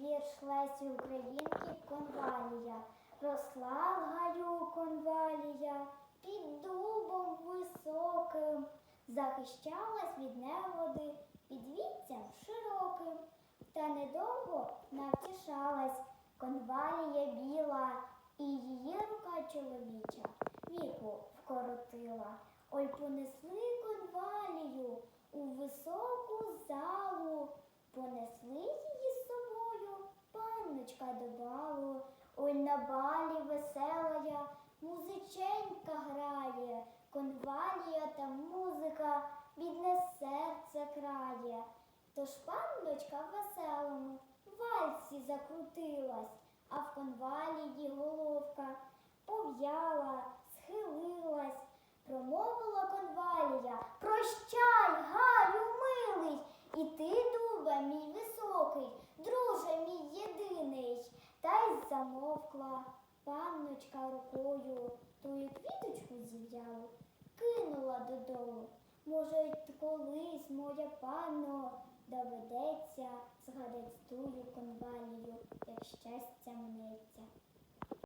Вірш Лесі Українки конвалія. Росла в гаю конвалія, під дубом високим, захищалась від неводи під віттям широким. Та недовго навтішалась конвалія біла, і її рука чоловіча віку вкоротила. Ой, понесли конвалію у високу залу, понесли її з собою, панночка до балу. Ой, на балі веселая, музиченька грає, конвалія та музика, бідне серце крає. Тож панночка в веселому вальсі закрутилась, а в конвалії головка пов'яла, схилилась, промовила конвалія. Прощай, Галю, милий, і ти, дубе, мій високий, друже мій єдиний. Панночка рукою, тую квіточку зів'яла, кинула додолу. Може, колись, моя панно, доведеться згадать тую конвалію, як щастя мнеться.